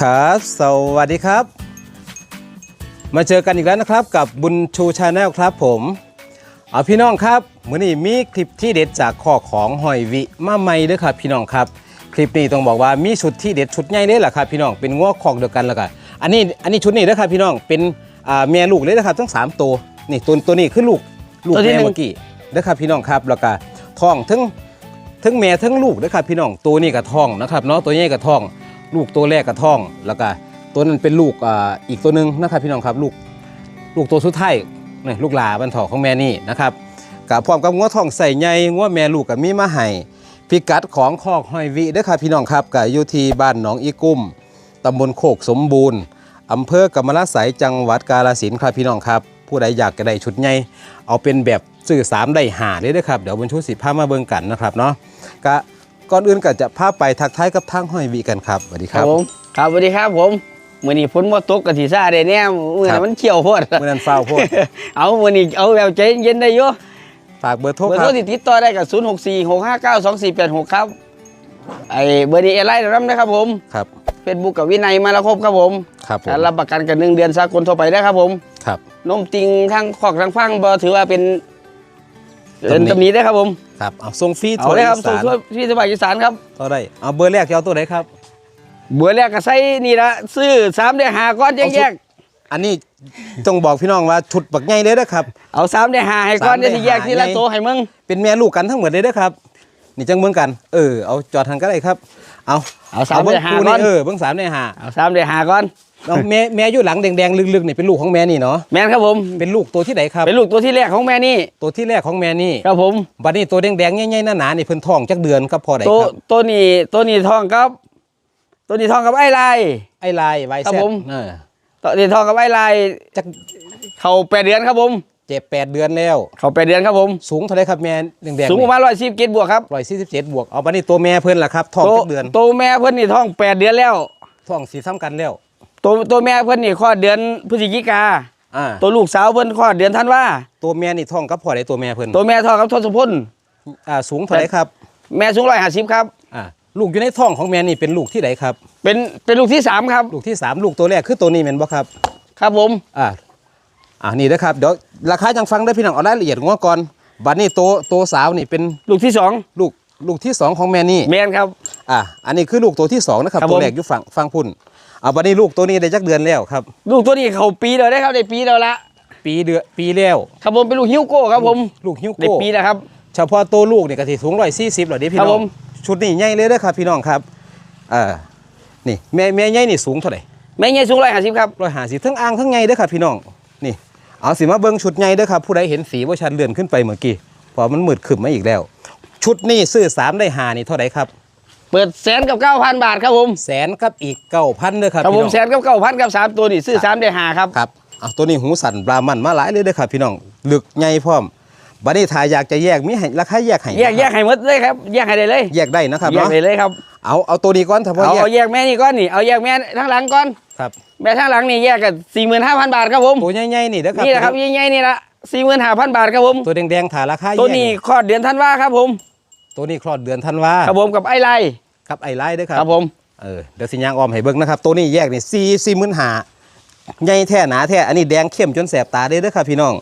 ครับสวัสดีครับ มาเจอกันอีกแล้วนะครับกับบุญชูชาแนลครับผมเอาพี่น้องครับมื้อนี้มีคลิปที่เด็ดจากข้อของหอยวิมาใหม่เด้อครับ พี่น้องครับ คลิปนี้ต้องบอกว่ามีชุดที่เด็ดชุดใหญ่เด้อล่ะครับพี่น้องเป็นง้อคอกเดียวกันแล้วกันอันนี้อันนี้ชุดนี้เด้อครับพี่น้องเป็นอ่าแม่ลูกเลยนะครับทั้งสามตัวนี่ตัวตัวนี้คือลูกลูกตัวที่แม่หนึ่งเมื่อกี้เด้อครับพี่น้องครับแล้วก็ท้องทั้งทั้งแม่ทั้งลูกนะครับพี่น้องตัวนี้กับท้องนะครับเนาะตัวนี้กับท้อง ลูกตัวแรกกับท้อง แล้วก็ตัวนั้นเป็นลูกอีกตัวหนึ่งนะครับพี่น้องครับลูกลูกตัวสุดท้ายนี่ลูกหลาบันทอของแม่นี่นะครับกับพร้อมกับงัวทองใส่ใหญ่งัวแม่ลูกกับมีมาให้พิกัดของคอกหอยวิเด้อครับพี่น้องครับกับยูทีบ้านหนองอีกุ้มตำบลโคกสมบูรณ์อำเภอกำมะลาไสยจังหวัดกาฬสินธุ์ครับพี่น้องครับ ผู้ใดอยากจะได้ชุดใหญ่เอาเป็นแบบสื่อสามได้หาเลยเด้อครับเดี๋ยวบนชุดสิพามาเบิ่งกันนะครับเนาะก็ ก่อนอื่นก็จะพาไปทักทายกับทางห้อยวีกันครับสวัสดีคครัรับบ ผมครับสวัสดีครับผมมื้อนี้ฝนบ่ตกกะสิซ่าได้แน่มื้อครันั้บนมันเขียวโพดเมื่อนั้นเฝ้าวโพดเอามื้อนี้เอาแบบใจเย็นได้อยู่ฝากเบอร์โทรเบอร์คโทรัรบที่ติดต่อได้กับ 0646592486 ครับไอ้เบอร์นี้แอร์ไลน์นำนะครับผมครับ Facebook กับวินัยมาแล้วครบครับผมครับผมการรับประกันกันหนึ่งเดือนสากลทั่วไปได้ครับผม ครับ นมติงทั้งขอกทั้งฟังบ่ถือว่าเป็นตำหนิ เป็นตำหนิได้ครับผมครับเอาส่งฟรีเอาทั่วเลยครับอีส่งสานทั่วที่สบายอีสานครับต่อได้เอาเบอร์แรกจะเอาตัวไหนครับ เบอร์แรกก็ใส่นี่ละซื้อสามได้หาก้อนแยกอันนี้ต้องบอกพี่น้องว่าชุดบักใหญ่เลยนะครับๆเอาสามได้หาให้ก้อนสามได้เดี๋ยวสิแยกทีละหาไงโตให้มึงเป็นแม่ลูกกันทั้งหมดเลยเด้อครับนี่จังเมืองกัน เออเอาจอดทางก็ได้ครับ เอาเอาสามเบิ้งได้หาคู่ก้นี่อนเออเบิ้งสามในหาเอาสามได้หาก้อน เอาแม่แม่อยู่หลังแดงๆลึกๆนี่เป็นลูกของแม่นี่เนาะแม่นครับผม เป็นลูกตัวที่ไหนครับ เป็นลูกตัวที่แรกของแม่นี่ ตัวที่แรกของแม่นี่ครับผมบัดนี้ตัวแดงๆใหญ่ๆหนาๆนี่เพิ่นท้องจักเดือนครับพอได้ตัวครับตัวนี้ตัวนี้ทองครับ ตัวนี้ทองกับไอ้ลาย ไอ้ลายไวครับแซ่ผม เออตัวนี้ทองกับไอ้ลายจักเขาแปดเดือนครับผม เจ็ดแปดเดือนแล้ว เขาแปดเดือนครับผม สูงเท่าไหรครับแม่แดงๆสูงประมาณร้อยสิบกิบวกครับร้อยสี่สิบเจ็ดบวกเอาบัดนี้ตัวแม่เพิ่นล่ะครับท้องตัวจักเดือนตัวแม่เพิ่นนี่ท้องแปดเดือนแล้ว ท้องสีซ้ำกันแล้ว ตัวตัวแม่เพิ่นนี่คลอดเดือนพฤศจิกา อ่าตัวลูกสาวเพิ่นคลอดเดือนธันวาตัวแม่นี่ท้องกับพ่อได้ตัวแม่เพิ่นตัวแม่ท้องกับทศพล อ่าสูงเท่าไหรครับแม่สูงร้อยห้าสิบครับ อ่าลูกอยู่ในท้องของแม่นี่เป็นลูกที่ไหนครับ เป็นเป็นลูกที่สามครับ ลูกที่สามลูกตัวแรกคือตัวนี้แม่นบ่ครับ ครับผม อ่าอ่านี่นะครับเดี๋ยวราคาจังฟังได้อพี่น้องเอารายละเอียดงัวก่อนบัดนี้ตัวตัวสาวนี่เป็นลูกที่สองลูกลูกที่สองของแม่นี่ แม่นครับ อ่าอันนี้คือลูกตัวที่สองนะครับครับตัวผมแรกอยู่ฝั่งฝั่งพุ่น เอาบัดนี้ลูกตัวนี้ได้จักเดือนแล้วครับ ลูกตัวนี้เขาปีเดียวได้ครับได้ปีเดียวละปีเดือนปีแล้วครับผมเป็นลูกฮิวโก้ครับผมลูกฮิวได้โก้ปีแล้วครับเฉพาะตัวลูกเนี่ยก็สิสูงร้อยสี่สิบหรอดิพี่ครับน้ผองมชุดนี้ใหญ่เลยเด้อครับ พี่น้องครับอ่านี่แม่แม่ใหญ่นี่สูงเท่าไหร่แม่ใหญ่สูงร้อยห้าสิบครับร้อยห้าสิบทั้งอ่างทั้งใหญ่เด้อครับพี่น้องนี่เอาสิมาเบิ้งชุดใหญ่เด้อครับผู้ใดเห็นสีว่าชันเลื่อนขึ้นไปเมื่อกี้เพอมันมืดขึ้นมาอีกแล้ว ชุดนี้ซื้อสามได้หานี่เท่าไหร่ครับ เปิดแสนกับเก้าพันบาทครับผมแสนกับอีกเก้าพันเด้อครับครับพี่ผน้มองแสนกับเก้าพันกับสามตัวนี่ซื้อสามได้หาครับครับเอาตัวนี้หูสั่นบรามันมาหลายเลยเด้อครับ พี่น้องลึกใหญ่พร้อมบัดนี้ถ้าอยากจะแยกมีให้ราคาแยกให้แยกแยกให้หมดเลยครับแยกให้ได้เลย แยกได้นะครับแยกเนาะได้เลยครับเอาเอาตัวนี้ก่อนถ้าพอเอาแยกเอาแยกแม่นี่ก้อนนี่เอาแยกแม่ทั้งหลังก่อนครับแม่ทั้งหลังนี่แยกกันสี่หมื่นห้าพันบาทครับผมตัวใหญ่ๆนี่เด้อครับนี่แหละครับใหญ่ๆนี่ละสี่หมื่นห้าพันบาทครับผมตัวแดงๆถ่าราคาแยกตัวนี้คลอดเดือนธันวาครับผม ตัวนี้คลอดเดือนธันวาครับผมกับไอ้ไล น์ครับไอ้ไล่เด้อครัครับผมเออเดี๋ยวสิยางออมให้เบิ่งนะครับ ตัวนี้แยกนี่สี่สี่หมื่นหาใหญ่แท้หนาแท้อันนี้แดงเข้มจนแสบตาเด้อเด้อครับพี่น้อง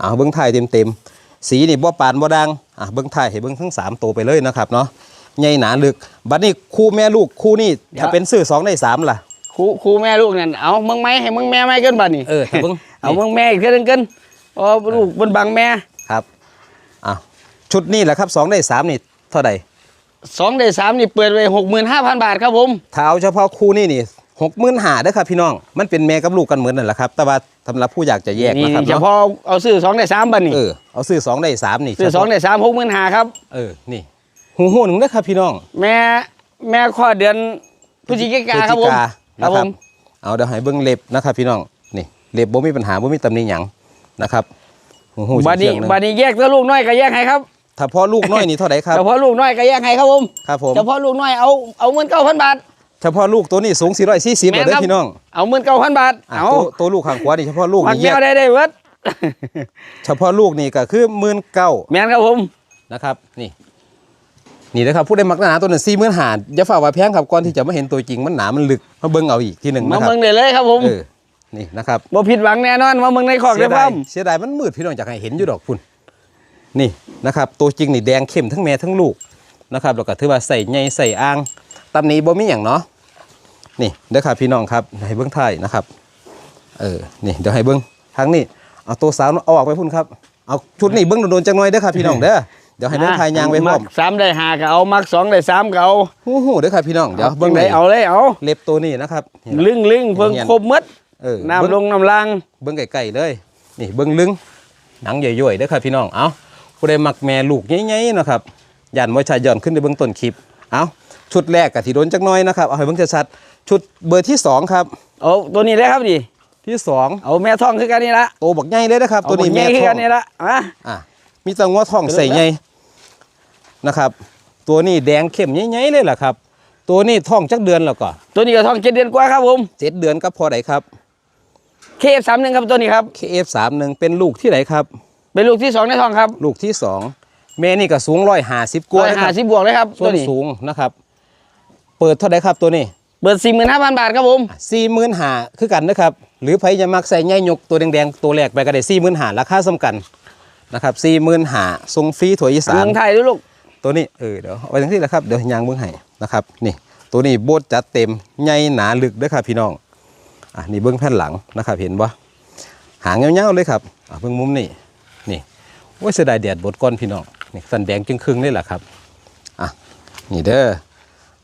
อ่าเบิ่งถ่ายเต็มๆสีนี่บ่ปานบ่ดังอะเบิ่งถ่ายให้เบิ่งทั้งสามตัวไปเลยนะครับเนาะใหญ่หนาลึกบัดนี้คู่แม่ลูกคู่นี่ถ้าเป็นซื้อสองได้สามล่ะครูครูแม่ลูกนั่นเอามึงไหมให้มึงแม่ไหมเกินบ้านี่เออถ้าเบิ่งเอามึงแม่อีกเท่านึงเกินอ๋อลูกบนบังแม่ครับอะชุดนี้แหละครับสองได้สามนี่เท่าใด สองได้สามนี่เปิดไว้หกหมื่นห้าพันบาทครับผมถ้าเอาเฉพาะคู่นี่นี่หกหมื่นหาเด้อครับพี่น้อง มันเป็นแม่กับลูกกันเหมือนนั่นแหละครับ แต่ว่าสำหรับผู้อยากจะแยกนี่นะครับเฉเนาะพาะเอาซื้อสองได้สามบันนี่เออเอาซื้อสองได้สามนี่ซื้อสองได้สามหกหมื่นห้าครับ เออนี่หูหูหนึ่งนะครับพี่น้องแม่แม่ข้อดเดือนพฤศจิกาครับผมพฤศจิกาครับนะผมเอาเดี๋ยวให้เบิ้งเล็บนะครับพี่น้องนี่เล็บบ่มีปัญหาบ่มีตำหนิหยังนะครับหูหูบัดนี้เฉียงๆหนึ่งบัดนี้แยกตัวลูกน้อยก็แยกให้ครับ ถ้าพ่อลูกน้อยนี่เท่าไหร่ครับเฉพาะลูกน้อยก็แยกให้ครับผมครับผมเฉพาะลูกน้อยเอาเอาเงินเก้าพันบาท เฉพาะลูกตัวนี้สูง440แม่เด้นครัอบพี่น้องเอาเงินเก้าพันบาทอะเอาตัวตัวลูกข้างขวานี่เฉพาะลูกหักนี่แยแมกวได้ได้เวิร์ดเฉพาะลูกนี่ก็คือ19,000 แม่นครับผมนะครับนี่นี่นะครับผู้ใดมักหนาตัวนั้นสี่หมื่นหาอย่าฝ่าว่าแพงครับก่อนที่จะมาเห็นตัวจริงมันหนามันลึกมาเบิ่งเอาอีกทีหนึ่งมานะครับเมืองได้เลยครับผมเออนี่นะครับบ่ผิดหวังแน่นอนมาเมืองในคอกเสีได้ยพดาร้ยอมเสียดายมันมืดพี่น้องจากให้เห็นอยู่ดอกคุณ นี่นะครับตัวจริงนี่แดงเข้มทั้งแม่ทั้งลูกนะครับแล้วก็ถือว่าใส่ใหญ่ใส่อ่างตำหนี้บ่มีอย่างเนาะนี่เด้อครับพี่น้องครับให้เบิ้งท้ายนะครับเออนี่เดี๋ยวให้เบิ้งทางนี้เอาตัวสาวเอาออกไปพุ่นครับเอาชุดนี้เบิ้งโดนๆจังหน่อยเด้อครับพี่น้องเด้อเดี๋ยวให้เบิ้งทายยางไว้พร้อมมักสามได้ห้าก็เอามักสองได้สามก็เอาหูหูเด้อครับพี่น้องเดี๋ยวเบิ่เบิ้งงได้ได้เอาเลยเอาเล็บตัวนี้นะครับนี่ลึงลึงเพิ่งเงียนครบหมดเออน้ำลเบิ่งงน้ำลังเบิ้งไก่ๆเลย นี่เบิ้งลึงหนังใหญ่ๆเด้อครับพี่น้องเอา ผู้ใดมักแม่ลูกใหญ่ๆนะครับยันว่าชายย่อนขึ้นในเบื้องต้นคลิป เอาชุดแรกกับที่โดนจักหน้อยนะครับ เอาให้เบิ้งชัดๆชุดเบอร์ที่สองครับ เอาตัวนี้เลยครับดิที่สองเอาแม่ท้องคือกันนี่ละโตบักใหญ่เลยนะครับเอาตัวนี้บักแม่ใหญ่คือท้อกังนนี่ละอะอะมีแตังว่าท้องใส่ใหญ่นะครับ ตัวนี้แดงเข้มใหญ่ๆเลยล่ะครับ ตัวนี้ท้องจักเดือนแล้วก็ตัวนี้ก็ท้องเจ็ดเดือนกว่าครับผมเจ็ดเดือนก็พอไดครับเคฟสามหนึ่งครับตัวนี้ครับ KF31 เป็นลูกที่ไหนครับ เป็นลูกที่สองในท้องครับลูกที่สองแม่นี่ก็สูงร้อยห้าสิบกร้ว่าอยนะคห้ารับสิบบวกเลยครับส่ตัววนนี้สูงนะครับ เปิดเท่าไหร่ครับตัวนี้เปิดสี่หมื่นห้าพันบาทครับผมสี่หมื่นหาคือกันนะครับ หรือไผจะมักใส่ใหญ่ยกตัวแดงๆ ตัวแรกไปก็ได้สี่หมื่นหาราคาสำคัญนะครับสี่หมื่นหาทรงฟรีถั่วอีสาเมืน องไทยด้วยลูกตัวนี้เออเดี๋ยวเอาไว้ทั้งที่แหละครับเดี๋ยวยางเบื้องให้นะครับนี่ตัวนี้โบดจัดเต็มใหญ่หนาลึกเด้อครับพี่น้องอะนี่เบื้องแผ่นหลังนะครับเห็นปะหางเงาๆเลยครับอะเบื้องมุมนี่ นี่ว่าเสียดายแดดบดก้อนพี่น้องนี่สันแดงจึงครึ่งนี่แหละครับอะนี่เด้อ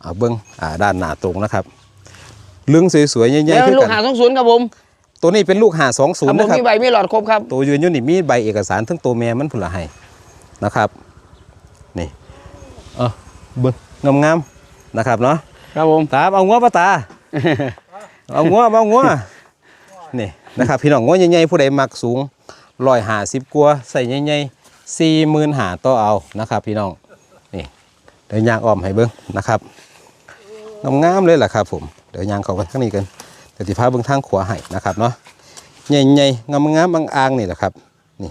เอาเบื้องอ่าด้านหน้าตรงนะครับเรื่องสวยๆใหญ่เดี๋ยวๆคือลูกกันหาสองศูนย์ครับผมตัวนี้เป็นลูกหาสองศูนครับย์ผมนะครับมีใบมีหลอดครบครับตัวยืนอยุ่นี่มีใบเอกสารทั้งตัวแม่มันผุนละให้นะครับนี่เออเบิ้งงามๆนะครับเนาะครับผมตามเอางัวปะตาเอางัวเอางัวนี่นะครับพี่น้องงัวใหญ่ๆผู้ใดมักสูง ร้อยหาสิบกว่าใส่ใหญ่ๆสี่หมื่นหาต่อเอานะครับ พี่น้องนี่เดี๋ยวยางอ้อมให้เบิ้งนะครับงามๆเลยแหละครับผมเดี๋ยวยางเข้าไปข้างนี้กันเดี๋ยวสิพาเบิ้งทางขวาให้นะครับเนาะใหญ่ๆงามงามๆบางอ่างๆนี่แหละครับนี่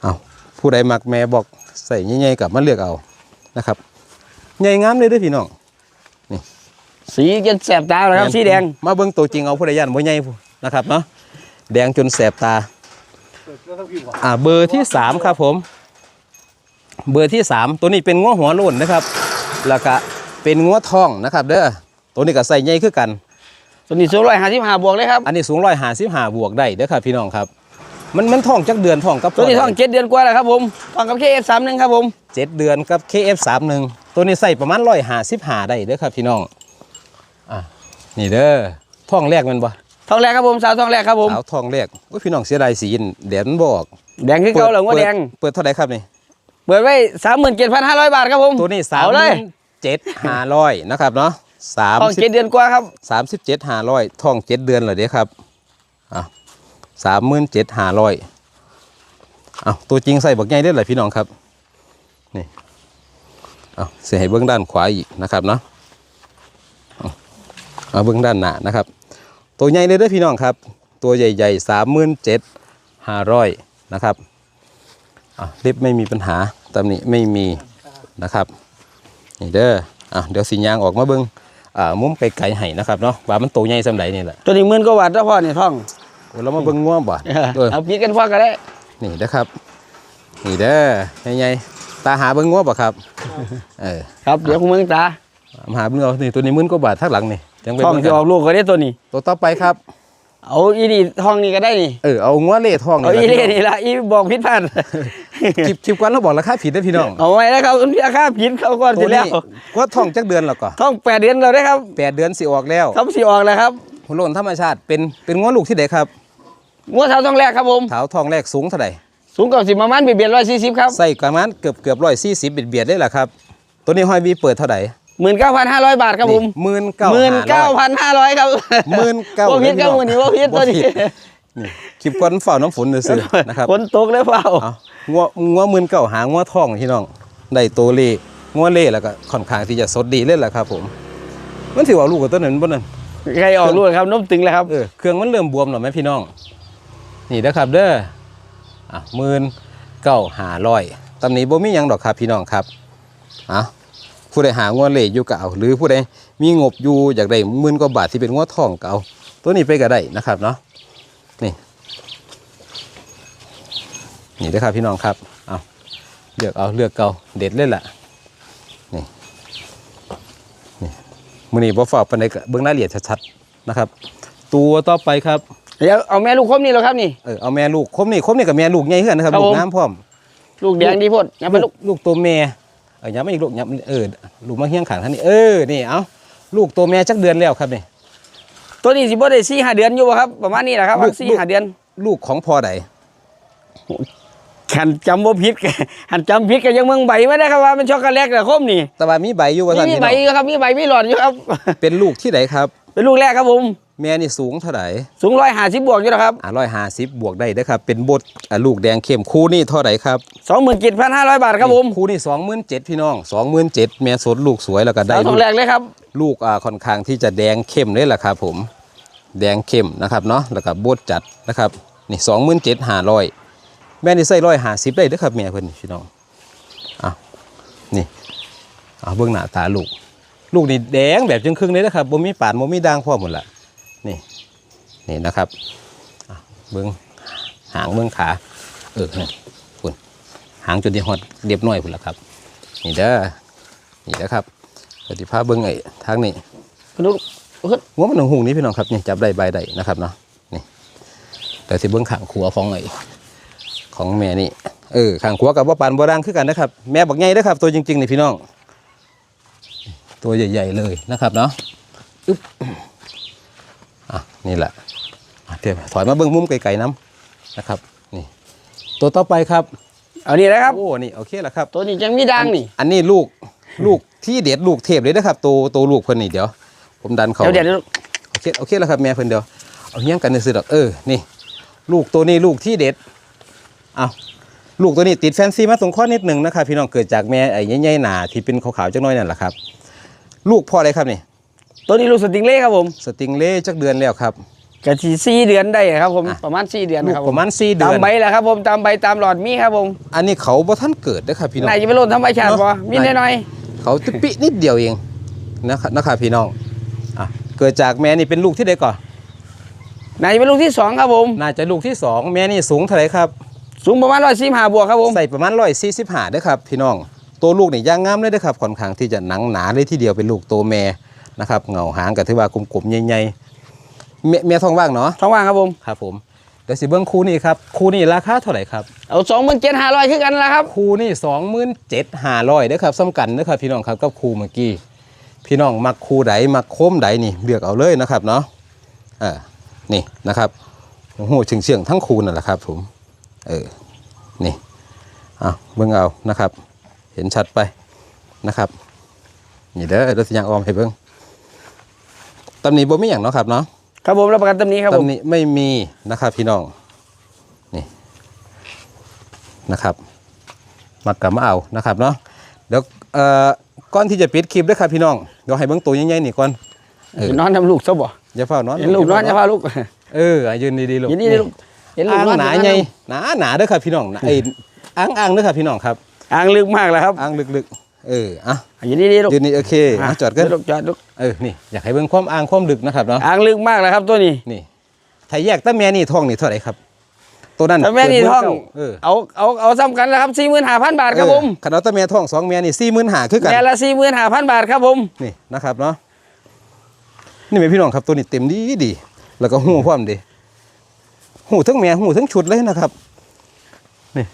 เอาผู้ใดมักแม่บอกใส่ใหญ่ๆกับมาเลือกเอานะครับใหญ่งามเลยเด้วยพี่น้องสีจนแสบตาเลยครับสีแดงมาเบิ่งตัวจริงเอาผู้ใดย่านบ่ใหญ่พู้นะครับเนาะแดงจนแสบตา อ่าเบอร์ที่สามครับผม เบอร์ที่สามตัวนี้เป็นงัวหัวโล้นนะครับ แล้วก็เป็นงัวทองนะครับ เด้อตัวนี้ก็ใส่ใหญ่คือกันตัวนี้สูงร้อยห้าสิบห้าบวกเลยครับอันนี้สูงร้อยหาสิบห้าบวกได้เด้อครับพี่น้องครับ มันมันท้องจักเดือนท้องกับตัวนี้ท้องเจ็ดเดือนกว่าแล้วครับผมท้องกับเคฟสามหนึ่งครับผมเจ็ดเดือนกับ KF31 ตัวนี้ใส่ประมาณร้อยหาสิบหาได้เด้อครับพี่น้องอะนี่เด้อท้องแรกแมันบ่ ท้องแรกครับผมสาวท้องแรกครับผมสาวท้องแรกโอ้ยพี่น้องเสียดายสีนแดดมันบออกแดงคือเก่าเหลืองว่าแดงเปิดเท่าไหร่ครับนี่เปิดไว้สามหมื่นเจ็ดพันห้าร้อยบาทครับผมตัวนี้สามเอาเลยเจ็ดห้าร้อยนะครับเนาะสามท้องสิเจ็ดบเดือนกว่าครับสามสิบเจ็ดห้าร้อยท้องเจ็ดเดือนเหรอเด้ครับอะสามหมื่นเจ็ดห้าร้อยเอาตัวจริงใส่บักใหญ่ได้เลยพี่น้องครับนี่เอาเสียให้เบื้องด้านขวาอีกนะครับเนาะเอาเอาเบื้องด้านหน้านะครับ ตัวใหญ่เลยเด้อพี่น้องครับ ตัวใหญ่ๆสามหมื่นเจ็ดห้าร้อยนะครับอะเล็บไม่มีปัญหาตำหนิไม่มีนะครับนี่เด้ออะเดี๋ยวสียางออกมาเบิ้งอ่ามุมไกลๆให้นะครับเนาะว่ามันโตใหญ่สำใดนี่แหละตัวนี้หมื่นกว่าบาทแล้วพ่อเนี่ยท้องโอ้เรามาเบิ้งง่วงบ่เออเอาพีดกันพ่อก็ได้นี่นะครับนี่เด้อใหญ่ๆตาหาเบิ้งง่วงบ่ครับเออครับเดี๋ยวคุณเมืองตามาหาเบิ้งเอานี่ตัวนี้หมื่นกว่าบาททักหลังนี่ จังไปท้องเบิ่งที่กัออนกลูกก็ได้ตัวนี้ ตัวต่อไปครับ เอาอีนี่ท้องนี่ก็ได้นี่ เออเอาง่วงเล่ท้องเอานี่อีล่ะเล่นี่ละอีบอกผิดพลาด คลิปคลิปก่อนเราบอกราคาผิดนะพี่น้องเอาไว้แล้วครับคุณพี่อาค่าผิดเขาก่อนตัสิวแล้นี้วก็ท้องจักเดือนแล้วก็ท้องแปดเดือนเราได้ครับแปดเดือนสิออกแล้วท้องสีออกแล้วครับหัวโลนธรรมชาติเป็นเป็นง้อลูกที่ไหนครับงัวเท้าท้องแรกครับผม เท้าทองแรกสูงเท่าไหร่สูงเกับสิบประมาณเบียดร้อยสี่สิบครับ ใส่ประมาณเกือบเกือบร้อยสี่สิบเบียดๆได้แหละครับ ตัวนี้ห้อยบีเปิดเท่าไหร่ หมื่นเก้าพันห้าร้อยบาทครับผมหมื่นเก้าหมื่นเก้าพันห้าร้อยครับหมื่นเก้าว่าพิษก็หมื่นนี่ว่าพิษตัวนี้นี่คลิปก้อนฝ่าน้ำฝนเลยซื้อๆนะครับฝนตกเลยเปล่าเอางัวงัวหมื่นเก้าหางัวทองพี่น้องได้ตัวเล่งัวเล่แล้วก็ค่อนข้างที่จะสดดีเล่นแหละครับผม มันถือว่าลูกกับตัวนั้นบ่นั่นใครออกลูกครับน้มตึงแล้วครับเออเครื่องมันเริ่มบวมหรอไหมพี่น้อง นี่นะครับเด้ออะหมื่นเก้าหาร้อยตำหนี้บ่มีหยังดอกครับพี่น้องครับอะ ผู้ใดหางวเหล่อยู่ก็เอาหรือผู้ใดมีงบอยู่อยากได้หมื่นกว่าบาทที่เป็นงวทองก็เอาตัวนี้ไปก็ได้นะครับเนาะนี่นี่เด้อครับพี่น้องครับเอาเลือกเอาเลือกเกาเด็ดเลยล่ะนี่นี่มือนี้บ่ฝากปานใดก็เบิ่งรายละเอียดชัดๆนะครับ ตัวต่อไปครับเดี๋ยวเอาแม่ลูกคมนี่แล้วครับนี่เออเอาแม่ลูกคมนี่คมนี่กับแม่ลูกใหญ่ขึ้นนะครับครับลูผกมน้ำพร้อม ลูกแดงดีโพดยังเป็นลูกลูกตัวแม่ เออย้ำไม่อีกลูกย้ำเออลูกมาเฮี้ยงขางท่านนี่เออนี่เอาลูกตัวแม่จักเดือนแล้วครับนี่ตัวนี้สิบ่ได้สี่ห้าเดือนอยู่บ่ครับ ประมาณนี้แหละครับลูกสี่ลูกห้าเดือน ลูกของพ่อใดหันจำบ่ผิดก็หันจำผิดก็ยังเมืองใบไม่ได้ครับว่ามันช็อกโกแลตกับคมนี่ แต่ว่ามีใบอยู่ว่านี่ท่านมีพี่ใบน้องอยู่ครับมีใบมีหลอดอยู่ครับ เป็นลูกที่ไหนครับ เป็นลูกแรกครับผม แม่นี่สูงเท่าไหร่สูงร้อยห้าสิบบวกอยู่แล้วครับอ่าร้อยห้าสิบบวกได้เด้อครับ เป็นบดอ่าลูกแดงเข้มคู่นี่เท่าไหร่ครับสองหมื่นเจ็ดพันห้าร้อยบาทครับผมคู่นี่สองหมื่นเจ็ดพี่น้องสองหมื่นเจ็ดแม่สดลูกสวยแล้วก็ได้สาวทลูองกแรกเลยครับ ลูกอ่าค่อนข้างที่จะแดงเข้มเลยล่ะครับผม แดงเข้มนะครับเนาะแล้วก็บดจัดนะครับนี่สองหมื่นเจ็ดห้าร้อยแม่นี่ใส่ร้อยห้าสิบได้เด้อครับแม่เพิ่นนี่พี่น้องอะนี่อะเบื้องหน้าตาลูก ลูกนี่แดงแบบจึงครึ่งเลยนะครับบ่มีปานบ่มีด่างพร้อมหมดละ นี่นี่นะครับอะเบื้องหางเบื้องขาเออนี่คุณหางจนที่ฮอดเรียบน้อยพุ่นละครับ นี่เด้อนี่เด้อครับปฏิภาพเบื้องไอ้ทางนี้ลูกหัวมันหนองหุงนี้พี่น้องครับนี่จับได้ใบได้นะครับเนาะนี่แต่สิเบื้องขางขัวของไอ้ของแม่นี่เออขางขัวกับว่าปานโบราณคือกันนะครับ แม่บักใหญ่นะครับ ตัวจริงๆนี่พี่น้อง ตัวใหญ่ ๆ เลยนะครับเนาะอึ๊บ อะนี่แหละอะเดี๋ยวถอยมาเบื้องมุมไกลๆน้ำนะครับ นี่ ตัวต่อไปครับเอานี่นะครับโอ้นี่โอเคแล้วครับ ตัวนี้ยังมีดังนี่ อันนี้ลูกลูกที่เด็ดลูกเทพเลยนะครับตัวตัวลูกเพิ่นนี่เดี๋ยว ผมดันเขาเดี๋ยวเดี๋ยวเดี๋ยวโอเคโอเคแล้วครับแม่เพิ่นเดี๋ยวเอาเฮี้ยงกันในซื้อดอกเออนี่ ลูกตัวนี้ลูกที่เด็ดเอาลูกตัวนี้ติดแฟนซีมาสงเคราะห์นิดหนึ่งนะครับพี่น้องเกิดจากแม่ไอ้ใหญ่ๆหนาที่เป็นขาวๆจักหน้อยนั่นแหละครับ ลูกพ่ออะไรครับนี่ ตัวนี้ลูกสติงเล่ครับผมสติงเล่จักเดือนแล้วครับกะทีสี่เดือนได้ครับผมอะประมาณสี่เดือนลูกครับประมาณสี่เดืตามอนใบแหละครับผมตามใบตามหลอดมีครับผมอันนี้เขาบ่ท่านเกิดนะครับพี่น้องนายจะไปโลดธรรมชาติเนอะบ่มีนายน้อยเขาติปินิดเดียวเองนะครับนะครับพี่น้องอะเกิดจากแม่นี่เป็นลูกที่ใดก่อนๆนายจะเป็นลูกที่สองครับผม น่าจะลูกที่สองแม่นี่สูงเท่าไหร่ครับสูงประมาณร้อยสี่ห้าบวกครับผมใส่ประมาณร้อยสี่สิบห้าด้วยครับพี่น้อง ตัวลูกนี่ย่างงามเลยนะครับค่อนข้างที่จะหนังหนาเลยทีเดียวเป็นลูกตัวแม่ นะครับเงาหางกับที่ว่ากลมๆใหญ่ๆเมียเมียท้องว่างเนาะท้องว่างครับผม ครับผมเดี๋ยวสิเบิ้งคู่นี้ครับคู่นี้ราคาเท่าไหร่ครับเอาสองหมื่นเจ็ดห้าร้อยคือกันละครับ คู่นี้สองหมื่นเจ็ดห้าร้อยด้อครับสำกันนะครับพี่น้องครับกับคู่เมื่อกี้พี่น้องมักคู่ใดมักโค้มใดนี่เลือกเอาเลยนะครับเนาะอ่านี่นะครับโอ้โหเฉียงเฉียงๆทั้งคู่นั่นแหละครับผมเออนี่อะเบิ่งเอานะครับ เห็นชัดไปนะครับ นี่เด้อรถสัญญาณออมให้เบิ่ง ตำหนิบ่มีอย่างเนาะครับเนาะครับผมรับประกันตำนี้ครับผมตำหนิไม่มีนะครับ พี่น้องนี่นะครับมักกะมาเอานะครับเนาะเดี๋ยวเอ่อก่อนที่จะปิดคลิปด้วยครับพี่น้องเดี๋ยวให้เบิ่งตัวใหญ่ๆนี่ก่อนเออนอนทำลูกซะบ่อย่าเฝ้านอนเห็นลูกนอนจะพาลูกเอออะยืนดีๆลูกยินดีเลยลูกเห็นลูกอ่างนอนหนาใหญ่หนาหนาเด้อครับพี่น้องไอ้อ่างอ่างเด้อครับพี่น้องครับอ่างลึกมากแล้วครับอ่างลึกๆ เอออะยินดีเลยลูกยืนนี่โอเคอะจอดกันลูกจอดลูกเออนี่อยากให้เบิ่งความอ่างความลึกนะครับเนาะอ่างลึกมากแล้วครับตัวนี้นี่ถ้าแยกตาแม่นี่ท้องนี่เท่าไหร่ครับ ตัวนั้นถ้าแม่นี่เปิดท้องเบิ่เออเอาเอาเอาซ้ำกันแล้วครับสี่หมื่นห้าพันบาทครับผมขนาดตาแม่ท้องสองแม่นี่สี่หมื่นห้าคือกันแม่ละสี่หมื่นห้าพันบาทครับผมนี่นะครับเนาะนี่เป็นพี่น้องครับตัวนี้เต็มดีดี แล้วก็หูพร้อมดีหูทั้งแม่หูทั้งชุดเลยนะครับ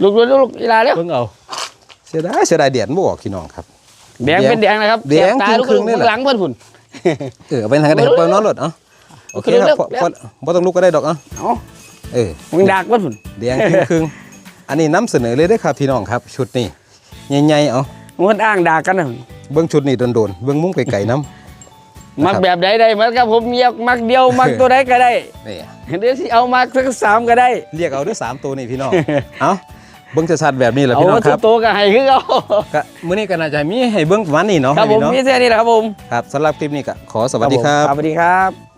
ลูกลูกลูกอีลาเร็วเบิ่งเอาเสียดายเสียดายเดียนบ่ออกพี่น้องครับ แดงเป็นแดงนะครับแดงสบตาลูกครึ่งๆนี่แหละหลังเพื่อนผุนเออเอาไปทางกันได้ครับเปิดน้องรถเอะโอเคครับเร็วพอเร็วพอบ่ต้องลุกก็ได้ดอกเอะเอาเออมึงดักเพื่อนผุนแดงครึ่งๆอันนี้นำเสนอเลยได้อครับพี่น้องครับ ชุดนี้ใหญ่ๆเอามันอ้างด่ากันนะเบิ้งชุดนี้โดนๆเบิ้งมุ้งไก่ๆน้มักแบบใดได้มักครับผมเมียกมักเดียวมักตัวใดก็ได้ำนี่เดี๋ยวสิเอามักสักสามก็ได้ เรียกเอาด้วยสามตัวนี่พี่น้อง เอา เบิ้งชัดๆแบบนี้แหละเอาพี่น้อวัตงคถุรับโตก็ให้คือเอาก็มื้อนี้ก็น่าจะมีให้เบิ้งประมาณนี้เนาะครับผมให้มีเนาะแค่นี้แหละครับผมครับสำหรับคลิปนี้ก็ขอสวัสดีครับสวัสดีครับ